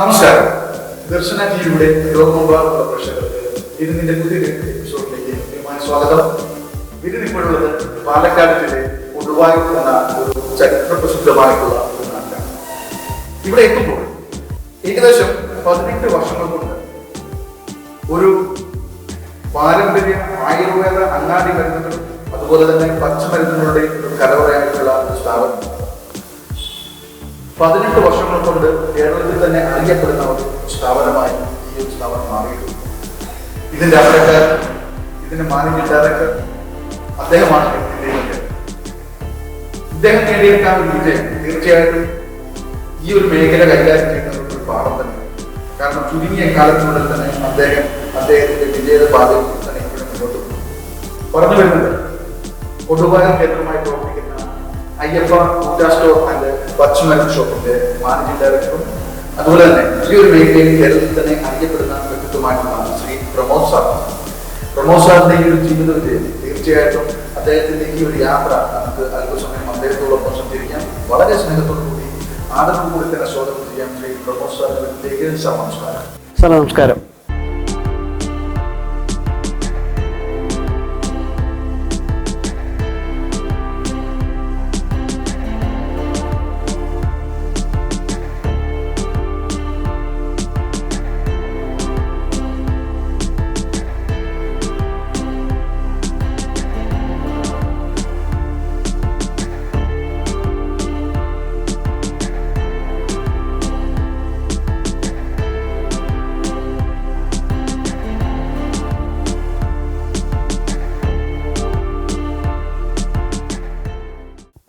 നമസ്കാരം. ദർശന ടിവിയുടെ ലോകമെമ്പാടുള്ള പ്രേക്ഷകർക്ക് ഇതിന്റെ പുതിയ എപ്പിസോഡിലേക്ക് ഹൃദ്യമായ സ്വാഗതം. ഇതിനിപ്പോഴുള്ളത് പാലക്കാട് ജില്ലയിൽ ഒടുവായൂർ എന്ന ഒരു ചരിത്ര പ്രസിദ്ധമായിട്ടുള്ള ഒരു നാട്ടിലാണ് ഇവിടെ എത്തുമ്പോൾ ഏകദേശം പതിനെട്ട് വർഷങ്ങൾ കൊണ്ട് ഒരു പാരമ്പര്യ ആയുർവേദ അങ്ങാടി മരുന്നുകൾ അതുപോലെ തന്നെ പച്ചമരുന്നുകളുടെ ഒരു കലവറയായിട്ടുള്ള ഒരു സ്ഥാപനം പതിനെട്ട് വർഷങ്ങൾ കൊണ്ട് കേരളത്തിൽ തന്നെ അറിയപ്പെടുന്ന ഒരു സ്ഥാപനമായി ഈ ഒരു സ്ഥാപനം മാറിയിട്ടുണ്ട്. ഇതിന്റെ അവരൊക്കെ ഇതിന്റെ മാനേജിംഗ് ഡയറക്ടർ അദ്ദേഹമാണ്. ഇദ്ദേഹം നേടിയെടുക്കാൻ വിജയം. തീർച്ചയായിട്ടും ഈ ഒരു മേഖല കൈകാര്യം ചെയ്യുന്നത് ഒരു പാഠം തന്നെ. കാരണം ചുരുങ്ങിയ കാലത്തിനുള്ളിൽ തന്നെ അദ്ദേഹം അദ്ദേഹത്തിന്റെ വിജയത പാതയിൽ തന്നെ ഇവിടെ മുന്നോട്ട് പറഞ്ഞു വരുന്നത് കൊണ്ടുപോകാൻ കേന്ദ്രമായി പ്രവർത്തിക്കുന്ന അയ്യപ്പ ഫുഡ് സ്റ്റോർ ആൻഡ് പച്ചമരുന്ന് ഷോപ്പിന്റെ മാനേജിംഗ് ഡയറക്ടറും അതുപോലെ തന്നെ ഈ ഒരു മേഖലയിൽ കേരളത്തിൽ തന്നെ അറിയപ്പെടുന്ന വ്യക്തിത്വമായിട്ടുള്ള ശ്രീ പ്രമോദ് സാർ. പ്രമോദ് സാറിന്റെ ഈ ഒരു ജീവിത വിജയം തീർച്ചയായിട്ടും അദ്ദേഹത്തിന്റെ ഈ ഒരു യാത്ര നമുക്ക് അല്പസമയം അദ്ദേഹത്തോടൊപ്പം സഞ്ചരിക്കാം. വളരെ സ്നേഹത്തോടു കൂടി ആദരവ് കൂടി തന്നെ സ്വാഗതം ചെയ്യാം ശ്രീ പ്രമോദ് സാറിന്റെ നമസ്കാരം. സാർ നമസ്കാരം.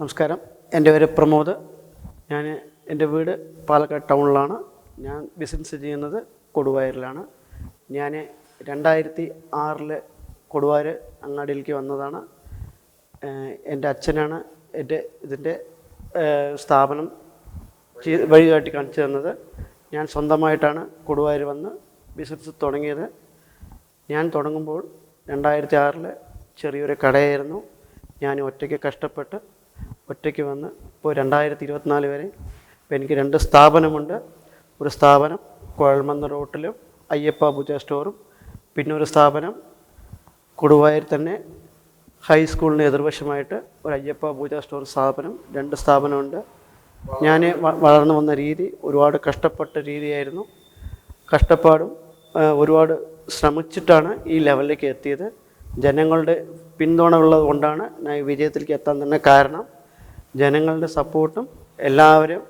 നമസ്കാരം. എന്റെ പേര് പ്രമോദ്. ഞാൻ എന്റെ വീട് പാലക്കാട് ടൗണിലാണ്. ഞാൻ ബിസിനസ് ചെയ്യുന്നത് കൊടുവായൂരിലാണ്. ഞാൻ രണ്ടായിരത്തി ആറിൽ കൊടുവായൂർ അങ്ങാടിയിലേക്ക് വന്നതാണ്. എന്റെ അച്ഛനാണ് എന്റെ ഇതിന്റെ സ്ഥാപനം വഴി വഴികാട്ടി കാണിച്ചു തന്നത്. ഞാൻ സ്വന്തമായിട്ടാണ് കൊടുവായൂർ വന്ന് ബിസിനസ് തുടങ്ങിയത്. ഞാൻ തുടങ്ങുമ്പോൾ രണ്ടായിരത്തി ആറിൽ ചെറിയൊരു കടയായിരുന്നു. ഞാൻ ഒറ്റയ്ക്ക് കഷ്ടപ്പെട്ട് ഒറ്റയ്ക്ക് വന്ന് ഇപ്പോൾ രണ്ടായിരത്തി ഇരുപത്തിനാല് വരെ ഇപ്പോൾ എനിക്ക് രണ്ട് സ്ഥാപനമുണ്ട്. ഒരു സ്ഥാപനം കുഴൽമന്ദ റോട്ടിലും അയ്യപ്പ പൂജ സ്റ്റോറും. പിന്നെ ഒരു സ്ഥാപനം കൊടുവായൂർ തന്നെ ഹൈസ്കൂളിന് എതിർവശമായിട്ട് ഒരു അയ്യപ്പ പൂജ സ്റ്റോർ സ്ഥാപനം രണ്ട് സ്ഥാപനമുണ്ട്. ഞാൻ വളർന്നു വന്ന രീതി ഒരുപാട് കഷ്ടപ്പെട്ട രീതിയായിരുന്നു. കഷ്ടപ്പാടും ഒരുപാട് ശ്രമിച്ചിട്ടാണ് ഈ ലെവലിലേക്ക് എത്തിയത്. ജനങ്ങളുടെ പിന്തുണ ഉള്ളത് കൊണ്ടാണ് ഞാൻ വിജയത്തിലേക്ക് എത്താൻ തന്നെ കാരണം. ജനങ്ങളുടെ സപ്പോർട്ടും എല്ലാവരും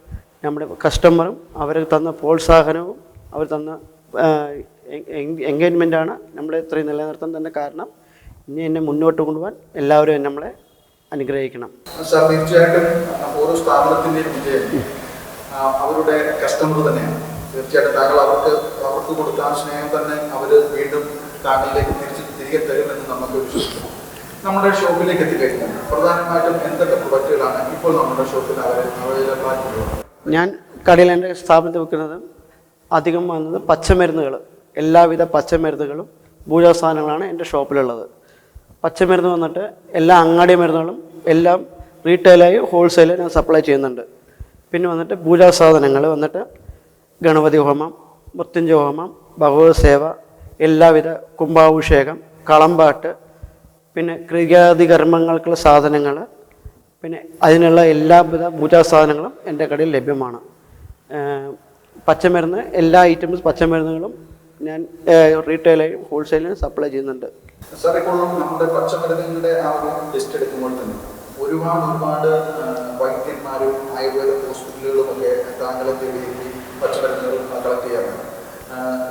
നമ്മുടെ കസ്റ്റമറും അവർ തന്ന പ്രോത്സാഹനവും അവർ തന്ന എൻഗേജ്മെന്റാണ് നമ്മളെ ഇത്രയും നിലനിർത്താൻ തന്നെ കാരണം. ഇനി എന്നെ മുന്നോട്ട് കൊണ്ടുപോകാൻ എല്ലാവരും നമ്മളെ അനുഗ്രഹിക്കണം. സാർ തീർച്ചയായിട്ടും ഓരോ സ്ഥാപനത്തിന്റെയും വിജയം അവരുടെ കസ്റ്റമർ തന്നെയാണ്. തീർച്ചയായിട്ടും താങ്കൾ അവർക്ക് അവർക്ക് കൊടുത്ത സ്നേഹം തന്നെ അവർ വീണ്ടും താങ്കളിലേക്ക് തിരിച്ച് തിരികെ തരുമെന്ന് നമുക്ക് വിശ്വസിക്കാം നമ്മുടെ ഷോപ്പിലേക്ക് എത്തിക്കഴിഞ്ഞാൽ പ്രധാനമായിട്ടും എന്തൊക്കെ പ്രൊഡക്റ്റുകളാണ് ഇപ്പോൾ നമ്മുടെ ഷോപ്പിൽ അവൈലബിൾ ആയിട്ടുള്ളത് ഞാൻ കടയിൽ എന്റെ സ്ഥാപനത്തിൽ വെക്കുന്നത് അധികം വന്നത് പച്ചമരുന്നുകൾ എല്ലാവിധ പച്ചമരുന്നുകളും പൂജാ സാധനങ്ങളാണ് എന്റെ ഷോപ്പിലുള്ളത്. പച്ചമരുന്ന് വന്നിട്ട് എല്ലാ അങ്ങാടി മരുന്നുകളും എല്ലാം റീറ്റെയിലായി ഹോൾസെയിൽ ഞാൻ സപ്ലൈ ചെയ്യുന്നുണ്ട്. പിന്നെ വന്നിട്ട് പൂജാ സാധനങ്ങൾ വന്നിട്ട് ഗണപതി ഹോമം മൃത്യുഞ്ജ ഹോമം ഭഗവത് സേവ എല്ലാവിധ കുംഭാഭിഷേകം കളമ്പാട്ട് പിന്നെ ക്രിയാദി കർമ്മങ്ങൾക്കുള്ള സാധനങ്ങൾ പിന്നെ അതിനുള്ള എല്ലാവിധ പൂജാ സാധനങ്ങളും എന്റെ കടയിൽ ലഭ്യമാണ്. പച്ചമരുന്ന് എല്ലാ ഐറ്റംസ് പച്ചമരുന്നുകളും ഞാൻ റീറ്റെയിലും ഹോൾസെയിലും സപ്ലൈ ചെയ്യുന്നുണ്ട്. നമ്മുടെ ഒരുപാട് ഒരുപാട് വൈദ്യന്മാരും ആയുർവേദ ഹോസ്പിറ്റലുകളും ഒക്കെ താങ്കളെ പച്ചമരുന്നുകൾ കളക്ട് ചെയ്യാറുണ്ട്.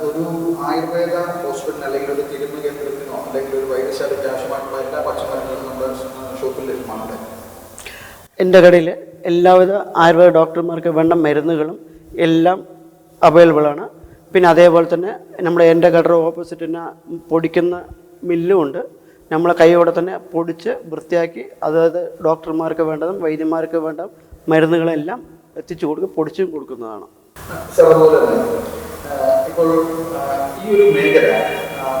ഒരു ആയുർവേദ ഹോസ്പിറ്റൽ അല്ലെങ്കിൽ ഒരു തിരുമ കേന്ദ്രത്തിനോ അല്ലെങ്കിൽ ഒരു വൈദ്യശാലയ്ക്ക് ആവശ്യമായിട്ടുള്ള എല്ലാ പച്ചമരുന്നുകളും നമ്മുടെ ഷോപ്പിൽ ലഭ്യമാണ്. എന്റെ കടയിൽ എല്ലാവിധ ആയുർവേദ ഡോക്ടർമാർക്ക് വേണ്ട മരുന്നുകളും എല്ലാം അവൈലബിൾ ആണ്. പിന്നെ അതേപോലെ തന്നെ നമ്മുടെ എന്റെ കടയുടെ ഓപ്പോസിറ്റ് തന്നെ പൊടിക്കുന്ന മില്ലും ഉണ്ട്. നമ്മളെ കൈയോടെ തന്നെ പൊടിച്ച് വൃത്തിയാക്കി അതായത് ഡോക്ടർമാർക്ക് വേണ്ടതും വൈദ്യന്മാർക്ക് വേണ്ട മരുന്നുകളെല്ലാം എത്തിച്ചു കൊടുക്കും പൊടിച്ചും കൊടുക്കുന്നതാണ്. ഇപ്പോൾ ഈ ഒരു മേഖല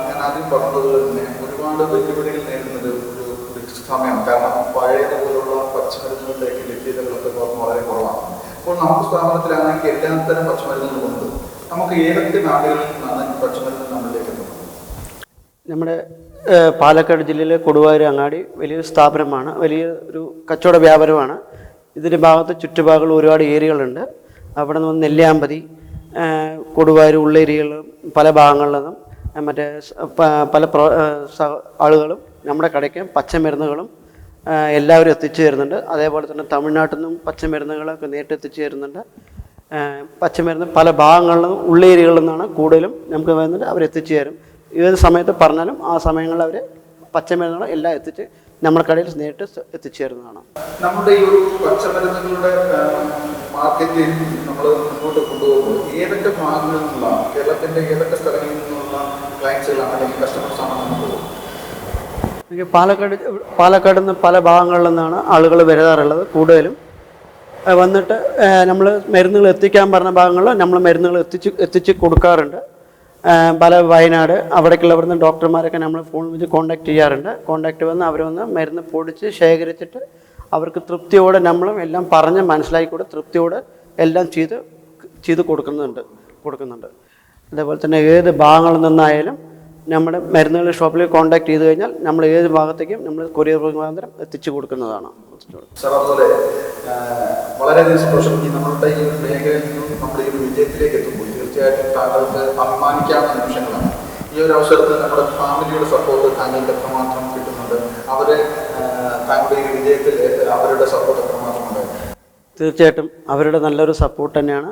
ഞാൻ ആദ്യം പറഞ്ഞതുപോലെ തന്നെ ഒരുപാട് വെല്ലുവിളികൾ നേരിടുന്നത് ഒരു ഒരു സമയമാണ്. കാരണം പഴയതുപോലുള്ള പച്ചമരുന്നുകളിലേക്ക് ലഭ്യതകളൊക്കെ കുറവ് വളരെ കുറവാണ്. അപ്പോൾ നമുക്ക് സ്ഥാപനത്തിലാണെങ്കിൽ എല്ലാത്തരം പച്ചമരുന്നുകളും ഉണ്ട്. നമുക്ക് ഏതൊക്കെ നാടുകളിൽ നിന്നാണ് ഈ പച്ചമരുന്ന് നമ്മളിലേക്ക് നമ്മുടെ പാലക്കാട് ജില്ലയിലെ കൊടുവായൂർ അങ്ങാടി വലിയൊരു സ്ഥാപനമാണ്. വലിയ ഒരു കച്ചവട വ്യാപാരമാണ്. ഇതിന്റെ ഭാഗത്ത് ചുറ്റുഭാഗങ്ങൾ ഒരുപാട് ഏരിയകളുണ്ട്. അവിടെ നിന്ന് നെല്ലിയാമ്പതി കൊടുവായൂർ ഉള്ളേരിയകളും പല ഭാഗങ്ങളിലും മറ്റേ പല ആളുകളും നമ്മുടെ കടയ്ക്ക് പച്ചമരുന്നുകളും എല്ലാവരും എത്തിച്ചു തരുന്നുണ്ട്. അതേപോലെ തന്നെ തമിഴ്നാട്ടിൽ നിന്നും പച്ചമരുന്നുകളൊക്കെ നേരിട്ട് എത്തിച്ചു തരുന്നുണ്ട്. പച്ചമരുന്ന് പല ഭാഗങ്ങളിൽ നിന്നും ഉള്ളേരിയകളിൽ നിന്നാണ് കൂടുതലും നമുക്ക് വരുന്നുണ്ട് അവർ എത്തിച്ചു തരും. ഏത് സമയത്ത് പറഞ്ഞാലും ആ സമയങ്ങളിൽ അവർ പച്ചമരുന്നുകൾ എല്ലാം എത്തിച്ച് നമ്മുടെ കടയിൽ നേരിട്ട് എത്തിച്ചേരുന്നതാണ്. നമ്മുടെ ഈ ഒരു പച്ചമരുന്നുകളുടെ മാർക്കറ്റിൽ നമ്മൾ മുന്നോട്ട് കൊണ്ടുപോകുമ്പോൾ ഏതൊക്കെ ഭാഗങ്ങളിൽ നിന്നുള്ള കേരളത്തിന്റെ ഏതൊക്കെ സ്ഥലങ്ങളിൽ നിന്നുള്ള ക്ലയൻസുകളാണ് അല്ലെങ്കിൽ കസ്റ്റമേഴ്സാണ് പാലക്കാട് പാലക്കാട് നിന്ന് പല ഭാഗങ്ങളിൽ നിന്നാണ് ആളുകൾ വരാറുള്ളത് കൂടുതലും. വന്നിട്ട് നമ്മൾ മരുന്നുകൾ എത്തിക്കാൻ പറഞ്ഞ ഭാഗങ്ങളിൽ നമ്മൾ മരുന്നുകൾ എത്തിച്ച് എത്തിച്ച് കൊടുക്കാറുണ്ട്. പല വയനാട് അവിടേക്കുള്ള ഇവിടുന്ന് ഡോക്ടർമാരൊക്കെ നമ്മൾ ഫോൺ വെച്ച് കോൺടാക്ട് ചെയ്യാറുണ്ട്. കോൺടാക്ട് വന്ന് അവർ വന്ന് മരുന്ന് പൊടിച്ച് ശേഖരിച്ചിട്ട് അവർക്ക് തൃപ്തിയോടെ നമ്മളും എല്ലാം പറഞ്ഞ് മനസ്സിലാക്കിക്കൂടെ തൃപ്തിയോടെ എല്ലാം ചെയ്ത് ചെയ്ത് കൊടുക്കുന്നുണ്ട് കൊടുക്കുന്നുണ്ട്. അതേപോലെ തന്നെ ഏത് ഭാഗങ്ങളിൽ നിന്നായാലും നമ്മുടെ മരുന്നുകളുടെ ഷോപ്പിൽ കോൺടാക്ട് ചെയ്ത് കഴിഞ്ഞാൽ നമ്മൾ ഏത് ഭാഗത്തേക്കും നമ്മൾ കൊറിയർ മുഖാന്തരം എത്തിച്ചു കൊടുക്കുന്നതാണ്. സാർ അതുപോലെ വളരെയധികം സന്തോഷം. ഈ നമ്മളുടെ ഈ മേഖലയിൽ നിന്നും നമ്മുടെ ഈ വിജയത്തിലേക്ക് എത്തുമ്പോൾ തീർച്ചയായിട്ടും താങ്കൾക്ക് അഭിമാനിക്കാവുന്ന നിമിഷങ്ങളാണ്. ഈ ഒരു അവസരത്തിൽ നമ്മുടെ ഫാമിലിയുടെ സപ്പോർട്ട് താങ്കൾക്ക് എത്രമാത്രം കിട്ടുന്നുണ്ട്? അവരെ താങ്കളുടെ ഈ വിജയത്തിൽ അവരുടെ സപ്പോർട്ട് എത്രമാത്രമുണ്ട് തീർച്ചയായിട്ടും അവരുടെ നല്ലൊരു സപ്പോർട്ട് തന്നെയാണ്.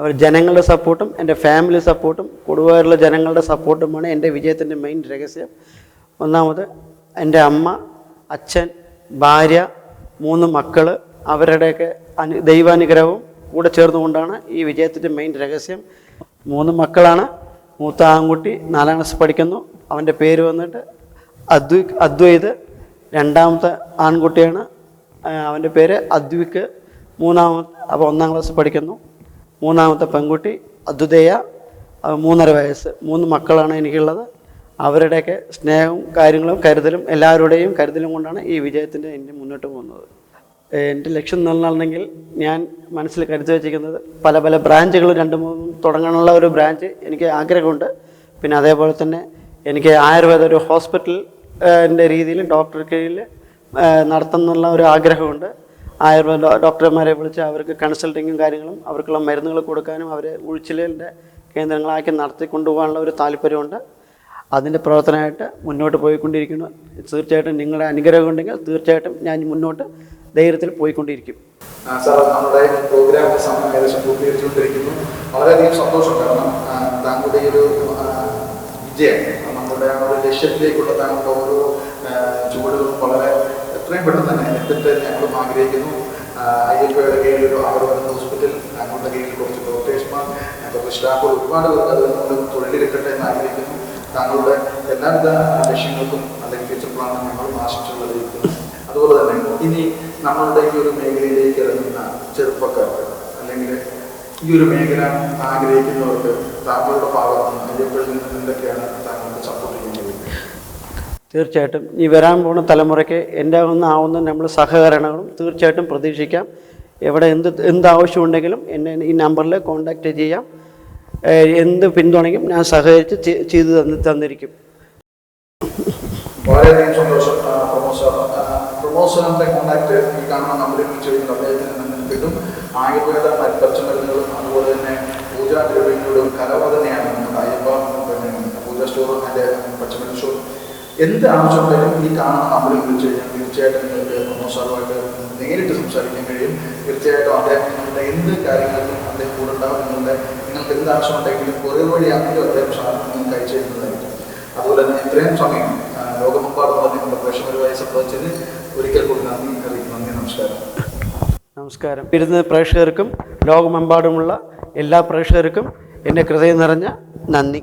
അവർ ജനങ്ങളുടെ സപ്പോർട്ടും എന്റെ ഫാമിലി സപ്പോർട്ടും കൊടുവായുള്ള ജനങ്ങളുടെ സപ്പോർട്ടുമാണ് എന്റെ വിജയത്തിന്റെ മെയിൻ രഹസ്യം. ഒന്നാമത് എന്റെ അമ്മ അച്ഛൻ ഭാര്യ മൂന്ന് മക്കൾ അവരുടെയൊക്കെ അനു ദൈവാനുഗ്രഹവും കൂടെ ചേർന്നുകൊണ്ടാണ് ഈ വിജയത്തിന്റെ മെയിൻ രഹസ്യം. മൂന്ന് മക്കളാണ്. മൂത്ത ആൺകുട്ടി നാലാം ക്ലാസ് പഠിക്കുന്നു. അവന്റെ പേര് വന്നിട്ട് അദ്വി അദ്വൈത്. രണ്ടാമത്തെ ആൺകുട്ടിയാണ് അവന്റെ പേര് അദ്വിക്ക്. മൂന്നാമത്തെ അപ്പോൾ ഒന്നാം ക്ലാസ് പഠിക്കുന്നു. മൂന്നാമത്തെ പെൺകുട്ടി അദ്വിതേയ. മൂന്നര വയസ്സ്. മൂന്ന് മക്കളാണ് എനിക്കുള്ളത്. അവരുടെയൊക്കെ സ്നേഹവും കാര്യങ്ങളും കരുതലും എല്ലാവരുടെയും കരുതലും കൊണ്ടാണ് ഈ വിജയത്തിന്റെ എന്റെ മുന്നോട്ട് പോകുന്നത്. എന്റെ ലക്ഷ്യം നിലനിന്നെങ്കിൽ ഞാൻ മനസ്സിൽ കരുതി വച്ചിരിക്കുന്നത് പല പല ബ്രാഞ്ചുകൾ രണ്ട് മൂന്നും തുടങ്ങാനുള്ള ഒരു ബ്രാഞ്ച് എനിക്ക് ആഗ്രഹമുണ്ട്. പിന്നെ അതേപോലെ തന്നെ എനിക്ക് ആയുർവേദ ഒരു ഹോസ്പിറ്റൽ എന്റെ രീതിയിൽ ഡോക്ടർ കീഴിൽ നടത്തുന്നുള്ള ഒരു ആഗ്രഹമുണ്ട്. ആയുർവേദ ഡോക്ടർമാരെ വിളിച്ച് അവർക്ക് കൺസൾട്ടിങ്ങും കാര്യങ്ങളും അവർക്കുള്ള മരുന്നുകൾ കൊടുക്കാനും അവരെ ഉഴിച്ചിലിന്റെ കേന്ദ്രങ്ങളാക്കി നടത്തി കൊണ്ടുപോകാനുള്ള ഒരു താല്പര്യമുണ്ട്. അതിന്റെ പ്രവർത്തനമായിട്ട് മുന്നോട്ട് പോയിക്കൊണ്ടിരിക്കുന്നു. തീർച്ചയായിട്ടും നിങ്ങളുടെ അനുഗ്രഹം ഉണ്ടെങ്കിൽ തീർച്ചയായിട്ടും ഞാൻ മുന്നോട്ട് ധൈര്യത്തിൽ പോയിക്കൊണ്ടിരിക്കും. സാർ നമ്മുടെ പ്രോഗ്രാമിന്റെ സമയം ഏകദേശം പൂർത്തീകരിച്ചുകൊണ്ടിരിക്കുന്നു. വളരെയധികം സന്തോഷം കാരണം താങ്കളുടെ ഒരു വിജയം നമ്മുടെ ആ ഒരു ലക്ഷ്യത്തിലേക്കുള്ള താങ്കളുടെ ഓരോ ചുവടുകളും വളരെ എത്രയും പെട്ടെന്ന് തന്നെ എത്തിട്ട് ഞങ്ങളും ആഗ്രഹിക്കുന്നു. ഐ എൽ പിയുടെ കീഴിൽ ഒരു ആയുർവേദ ഹോസ്പിറ്റൽ താങ്കളുടെ കീഴിൽ കുറച്ച് ഡോക്ടേഴ്സ്മാർ കുറച്ച് സ്റ്റാഫുകൾ ഒരുപാട് പേർക്ക് അത് തൊഴിൽ എന്ന് ആഗ്രഹിക്കുന്നു. താങ്കളുടെ എല്ലാവിധ ലക്ഷ്യങ്ങൾക്കും അല്ലെങ്കിൽ ഫ്യൂച്ചർ പ്ലാനും ഞങ്ങളും ആശംസകൾ അതുപോലെ തന്നെ ഇനി നമ്മളുടെ ഈ ഒരു മേഖലയിലേക്ക് ഇറങ്ങുന്ന ചെറുപ്പക്കാർക്ക് അല്ലെങ്കിൽ ഈ ഒരു മേഖല ആഗ്രഹിക്കുന്നവർക്ക് താങ്കളുടെ ഭാഗത്ത് നിന്ന് അയ്യപ്പഴിൽ നിന്ന് എന്തൊക്കെയാണ് താങ്കൾക്ക് സപ്പോർട്ട് ചെയ്യുന്നത്? തീർച്ചയായിട്ടും ഈ വരാൻ പോകുന്ന തലമുറയ്ക്ക് എന്റെ ഒന്ന് ആവുന്ന നമ്മൾ സഹകരണങ്ങളും തീർച്ചയായിട്ടും പ്രതീക്ഷിക്കാം. എവിടെ എന്ത് എന്താവശ്യമുണ്ടെങ്കിലും എന്നെ ഈ നമ്പറിൽ കോൺടാക്റ്റ് ചെയ്യാം. എന്ത് പിന്തുണയ്ക്കും? ഞാൻ സഹകരിച്ച് ചെയ്തു തന്ന് തന്നിരിക്കും. വളരെയധികം സന്തോഷം ആ, പ്രമോദ് സാർ ആ, പ്രമോദ് സാറിന്റെ കോൺടാക്ട് ഈ കാണുന്ന നമ്പറിൽ വിളിച്ചു അദ്ദേഹത്തിന് കിട്ടും. ആയുർവേദ പച്ചമരുന്നുകളും അതുപോലെ തന്നെ പൂജാ ദ്രവ്യങ്ങളും കലവ തന്നെയാണ് പൂജ സ്റ്റോർ അതിന്റെ പച്ചമരുന്ന് സ്റ്റോർ. എന്ത് ആവശ്യമുണ്ടെങ്കിലും ഈ കാണുന്ന നമ്പറിൽ വിളിച്ചു കഴിഞ്ഞാൽ തീർച്ചയായിട്ടും നിങ്ങൾക്ക് പ്രമോദ് സാറുമായിട്ട് നേരിട്ട് സംസാരിക്കാൻ കഴിയും. തീർച്ചയായിട്ടും അദ്ദേഹം നിങ്ങളുടെ എന്ത് കാര്യങ്ങൾക്കും അദ്ദേഹം കൂടെ ഉണ്ടാവും നിങ്ങളുടെ നിങ്ങൾക്ക് എന്ത് ആവശ്യമുണ്ടെങ്കിലും കുറേ വഴിയാണെങ്കിലും അദ്ദേഹം സാധനം നിങ്ങൾക്ക് അയച്ചു തരുന്നതായിരിക്കും അതുപോലെ തന്നെ ഇത്രയും സമയം ലോകമെമ്പാടും ലോകമെമ്പാടുമുള്ള നിങ്ങളുടെ പ്രേക്ഷകരുമായി സംബന്ധിച്ചതിന് ഒരിക്കൽ കൂടി നന്ദി അറിയിക്കും നന്ദി നമസ്കാരം. നമസ്കാരം. ഇരുന്ന പ്രേക്ഷകർക്കും ലോകമെമ്പാടുമുള്ള എല്ലാ പ്രേക്ഷകർക്കും എന്റെ ഹൃദയം നിറഞ്ഞ നന്ദി.